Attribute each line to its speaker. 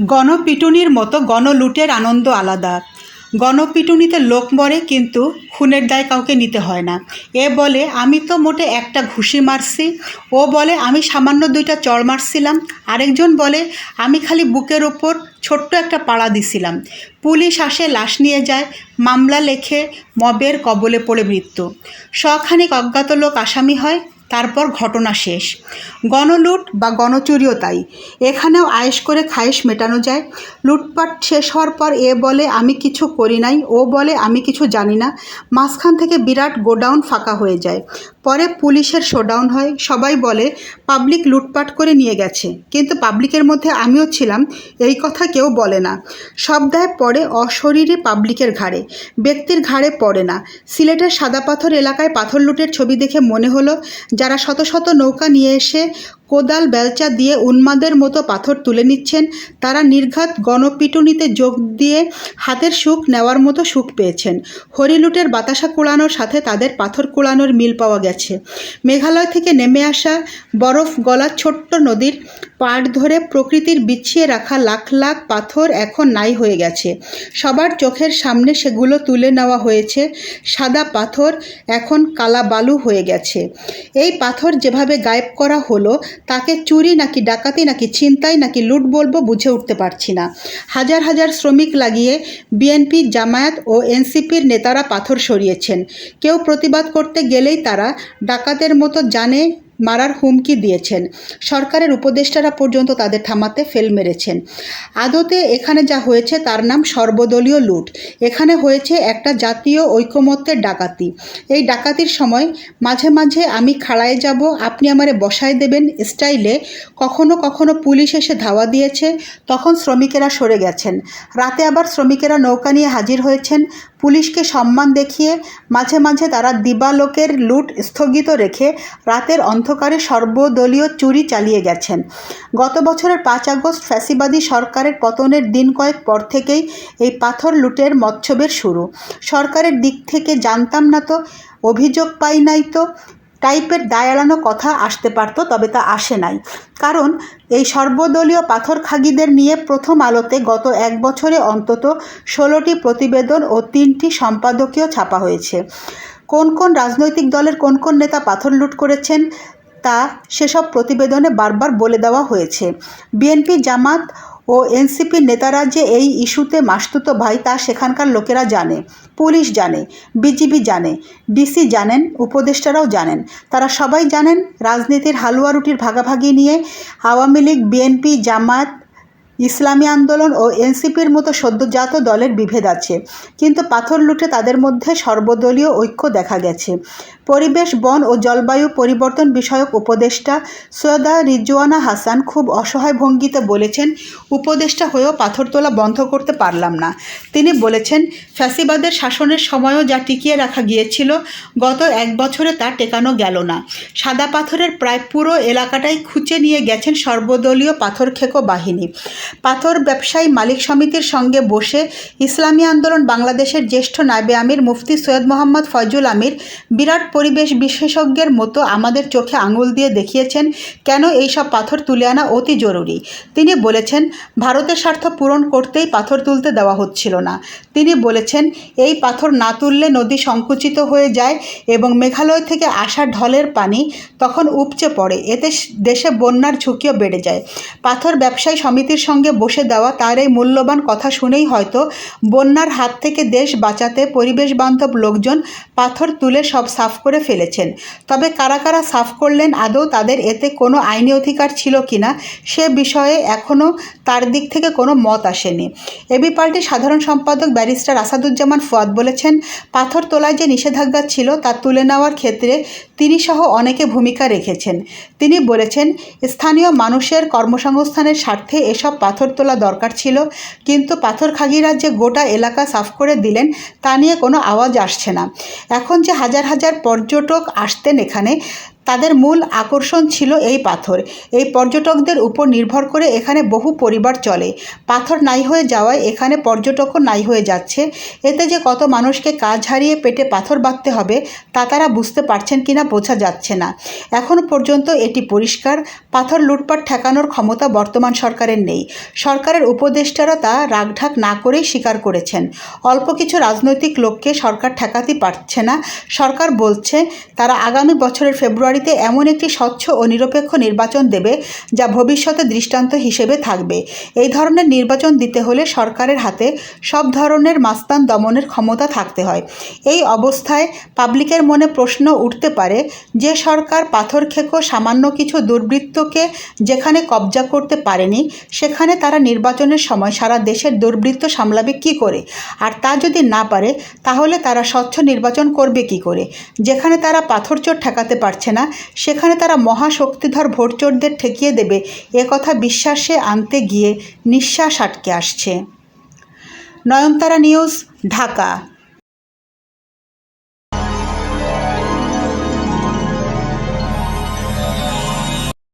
Speaker 1: গণপিটুনির মতো গণলুটের আনন্দ আলাদা। গণপিটুনিতে লোক মরে কিন্তু খুনের দায় কাউকে নিতে হয় না। এ বলে, আমি তো মোটে একটা ঘুষি মারছি। ও বলে, আমি সামান্য দুইটা চড় মারছিলাম। আরেকজন বলে, আমি খালি বুকের ওপর ছোট্ট একটা পাড়া দিছিলাম। পুলিশ আসে, লাশ নিয়ে যায়, মামলা লেখে, মবের কবলে পড়ে মৃত্যু। শখানিক অজ্ঞাত লোক আসামি হয় তারপর ঘটনা শেষ। গণলুট বা গণচুরিও তাই। এখানেও আয়েস করে খায়েশ মেটানো যায়। লুটপাট শেষ হওয়ার পর এ বলে, আমি কিছু করি নাই। ও বলে, আমি কিছু জানি না। মাঝখান থেকে বিরাট গোডাউন ফাঁকা হয়ে যায়। পরে পুলিশের শোডাউন হয়। সবাই বলে, পাবলিক লুটপাট করে নিয়ে গেছে। কিন্তু পাবলিকের মধ্যে আমিও ছিলাম, এই কথা কেউ বলে না। দায় পড়ে অশরীরী পাবলিকের ঘাড়ে। ব্যক্তির ঘাড়ে পড়ে না। সিলেটের সাদা পাথর এলাকায় পাথর লুটের ছবি দেখে মনে হলো যারা শত শত নৌকা নিয়ে এসে কোদাল বেলচা দিয়ে উন্মাদের মতো পাথর তুলে নিচ্ছেন। তারা নির্ঘাত গণপিটুনিতে যোগ দিয়ে হাতের সুখ নেওয়ার মতো সুখ পেয়েছেন। হরিলুটের বাতাসা কুড়ানোর সাথে তাদের পাথর কুড়ানোর মিল পাওয়া গেছে। মেঘালয় থেকে নেমে আসা বরফ গলা ছোট্ট নদীর পাড় ধরে প্রকৃতির বিছিয়ে রাখা লাখ লাখ পাথর এখন নাই হয়ে গেছে। সবার চোখের সামনে সেগুলো তুলে নেওয়া হয়েছে। সাদা পাথর এখন কালা বালু হয়ে গেছে। এই পাথর যেভাবে গায়েব করা হলো তাকে চুরি নাকি ডাকাতি নাকি ছিনতাই নাকি লুট বলব বুঝে উঠতে পারছি না। হাজার হাজার শ্রমিক লাগিয়ে বিএনপি জামায়াত ও এনসিপির নেতারা পাথর সরিয়েছেন। কেউ প্রতিবাদ করতে গেলেই তারা ডাকাতের মতো জানে মারার হুমকি দিয়েছেন। সরকারের উপদেষ্টারা পর্যন্ত তাদের থামাতে ফেল মেরেছেন। আদতে এখানে যা হয়েছে তার নাম সর্বদলীয় লুট। এখানে হয়েছে একটা জাতীয় ঐকমত্যের ডাকাতি। এই ডাকাতির সময় মাঝে মাঝে আমি খাড়ায় যাব, আপনি আমারে বসায় দেবেন স্টাইলে। কখনো কখনো পুলিশ এসে ধাওয়া দিয়েছে, তখন শ্রমিকেরা সরে গেছেন। রাতে আবার শ্রমিকেরা নৌকা নিয়ে হাজির হয়েছেন। পুলিশকে সম্মান দেখিয়ে মাঝে মাঝে তারা দিবালোকের লুট স্থগিত রেখে রাতের অন্ধকারে সর্বদলীয় চুরি চালিয়ে গেছেন। গত বছরের পাঁচ আগস্ট ফ্যাসিবাদী সরকারের পতনের দিন কয়েক পর থেকেই এই পাথর লুটের মৎসবের শুরু। সরকারের দিক থেকে জানতাম না তো, অভিযোগ পাই নাই তো, টাইপের দায় এড়ানো কথা আসতে পারতো, তবে তা আসে নাই। কারণ এই সর্বদলীয় পাথর খাগিদের নিয়ে প্রথম আলোতে গত এক বছরে অন্তত ষোলোটি প্রতিবেদন ও তিনটি সম্পাদকীয় ছাপা হয়েছে। কোন কোন রাজনৈতিক দলের কোন কোন নেতা পাথর লুট করেছেন তা সেসব প্রতিবেদনে বারবার বলে দেওয়া হয়েছে। বিএনপি জামাত ও এনসিপি নেতারা যে এই ইস্যুতে মাসতুতো ভাই তা সেখানকার লোকেরা জানে, পুলিশ জানে, বিজিবি জানে, ডিসি জানেন, উপদেষ্টারাও জানেন। তারা সবাই জানেন রাজনীতির হালুয়া রুটির ভাগাভাগি নিয়ে আওয়ামী লীগ, বিএনপি, জামাত ইসলামী আন্দোলন ও এনসিপির মতো সদ্যজাত দলের বিভেদ আছে। কিন্তু পাথর লুটে তাদের মধ্যে সর্বদলীয় ঐক্য দেখা গেছে। পরিবেশ, বন ও জলবায়ু পরিবর্তন বিষয়ক উপদেষ্টা সৈয়দা রিজওয়ানা হাসান খুব অসহায় ভঙ্গিতে বলেছেন, উপদেষ্টা হয়েও পাথর তোলা বন্ধ করতে পারলাম না। তিনি বলেছেন, ফ্যাসিবাদের শাসনের সময়ও যা টিকিয়ে রাখা গিয়েছিল, গত এক বছরে তা টেকানো গেল না। সাদা পাথরের প্রায় পুরো এলাকাটাই খুঁচে নিয়ে গেছেন সর্বদলীয় পাথর খেকো বাহিনী। পাথর ব্যবসায়ী মালিক সমিতির সঙ্গে বসে ইসলামী আন্দোলন বাংলাদেশের জ্যেষ্ঠ নায়েবে আমির মুফতি সৈয়দ মোহাম্মদ ফয়জুল আমির বিরাট পরিবেশ বিশেষজ্ঞের মতো আমাদের চোখে আঙুল দিয়ে দেখিয়েছেন কেন এইসব পাথর তুলে আনা অতি জরুরি। তিনি বলেছেন, ভারতের স্বার্থ পূরণ করতেই পাথর তুলতে দেওয়া হচ্ছিল না। তিনি বলেছেন, এই পাথর না তুললে নদী সংকুচিত হয়ে যায় এবং মেঘালয় থেকে আসা ঢলের পানি তখন উপচে পড়ে। এতে দেশে বন্যার ঝুঁকিও বেড়ে যায়। পাথর ব্যবসায়ী সমিতির সঙ্গে বসে দেওয়া তার এই মূল্যবান কথা শুনেই হয়তো বন্যার হাত থেকে দেশ বাঁচাতে পরিবেশ বান্ধব লোকজন পাথর তুলে সব সাফ করে ফেলেছেন। তবে কারা কারা সাফ করলেন আদৌ তাদের এতে কোনো আইনি অধিকার ছিল কিনা সে বিষয়ে এখনও তার দিক থেকে কোনো মত আসেনি। এবি পার্টির সাধারণ সম্পাদক ব্যারিস্টার আসাদুজ্জামান ফুয়াদ বলেছেন, পাথর তোলায় যে নিষেধাজ্ঞা ছিল তা তুলে নেওয়ার ক্ষেত্রে তিনি সহ অনেকে ভূমিকা রেখেছেন। তিনি বলেছেন, স্থানীয় মানুষের কর্মসংস্থানের স্বার্থে এসব পাথর তোলা দরকার ছিল, কিন্তু পাথর খাগিরা যে গোটা এলাকা সাফ করে দিলেন, তা নিয়ে কোনো আওয়াজ আসছে না। এখন যে হাজার হাজার পর্যটক আসতেন এখানে তাদের মূল আকর্ষণ ছিল এই পাথর। এই পর্যটকদের উপর নির্ভর করে এখানে বহু পরিবার চলে। পাথর নাই হয়ে যাওয়ায় এখানে পর্যটকও নাই হয়ে যাচ্ছে। এতে যে কত মানুষকে কাজ হারিয়ে পেটে পাথর বাঁধতে হবে, তা তারা বুঝতে পারছেন কিনা বোঝা যাচ্ছে না। এখনও পর্যন্ত এটি পরিষ্কার। পাথর লুটপাট ঠেকানোর ক্ষমতা বর্তমান সরকারের নেই। সরকারের উপদেষ্টারা তা রাগঢাক না করেই স্বীকার করেছেন। অল্প কিছু রাজনৈতিক লোককে সরকার ঠেকাতে পারছে না। সরকার বলছে, তারা আগামী বছরের ফেব্রুয়ারিতে এমন একটি স্বচ্ছ ও নিরপেক্ষ নির্বাচন দেবে যা ভবিষ্যতে দৃষ্টান্ত হিসেবে থাকবে। এই ধরনের নির্বাচন দিতে হলে সরকারের হাতে সব ধরনের মাস্তান দমনের ক্ষমতা থাকতে হয়। এই অবস্থায় পাবলিকের মনে প্রশ্ন উঠতে পারে, যে সরকার পাথর খেকো সামান্য কিছু দুর্বৃত্তকে যেখানে কবজা করতে পারেনি, সেখানে তারা নির্বাচনের সময় সারা দেশের দুর্বৃত্ত সামলাবে কি করে? আর তা যদি না পারে, তাহলে তারা স্বচ্ছ নির্বাচন করবে কি করে? যেখানে তারা পাথর চোর ঠেকাতে পারছে না সেখানে তারা মহাশক্তিধর ভোটচোরদের ঠেকিয়ে দেবে। এ কথা বিশ্বাসে আনতে গিয়ে নিঃশ্বাস আটকে আসছে। নয়নতারা নিউজ, ঢাকা।